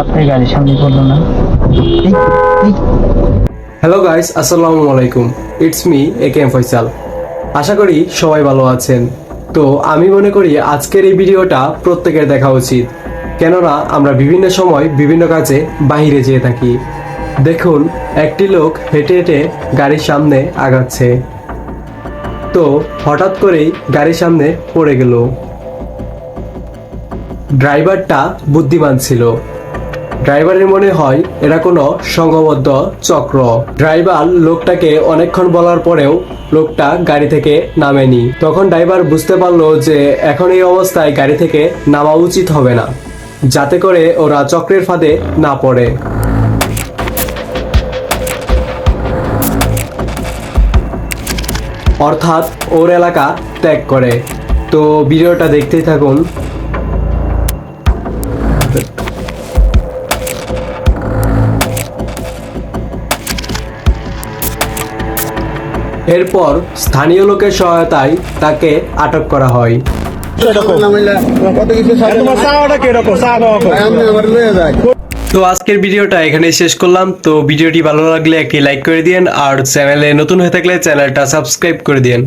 আপনার গাড়ির সামনে পড়ল না। হ্যালো গাইস আসসালামু আলাইকুম। It's me A K M Faisal আশা করি সবাই ভালো আছেন। তো আমি মনে করি আজকের এই ভিডিওটা প্রত্যেকের দেখা উচিত। কেননা আমরা বিভিন্ন সময় বিভিন্ন কাজে বাইরে যেয়ে থাকি। দেখুন, একটি লোক হেঁটে হেঁটে গাড়ির সামনে আগাচ্ছে। তো হঠাৎ করেই গাড়ির সামনে পড়ে গেল। ড্রাইভারটা বুদ্ধিমান ছিল। ড্রাইভারের মনে হয় এরা কোনো সংঘবদ্ধ চক্র। ড্রাইভার লোকটাকে অনেকক্ষণ বলার পরেও লোকটা গাড়ি থেকে নামেনি। তখন ড্রাইভার বুঝতে পারল যে এখন এই অবস্থায় গাড়ি থেকে নামা উচিত হবে না, যাতে করে ওরা চক্রের ফাঁদে না পড়ে। অর্থাৎ ওর এলাকা ত্যাগ করে। তো ভিডিওটা দেখতেই থাকুন। এরপর স্থানীয় লোকের সহায়তায় তাকে আটক করা হয়। তো আজকের ভিডিওটা এখানে শেষ করলাম। তো ভিডিওটি ভালো লাগলে একটি লাইক করে দিন আর চ্যানেলে নতুন হয়ে থাকলে চ্যানেলটা সাবস্ক্রাইব করে দিন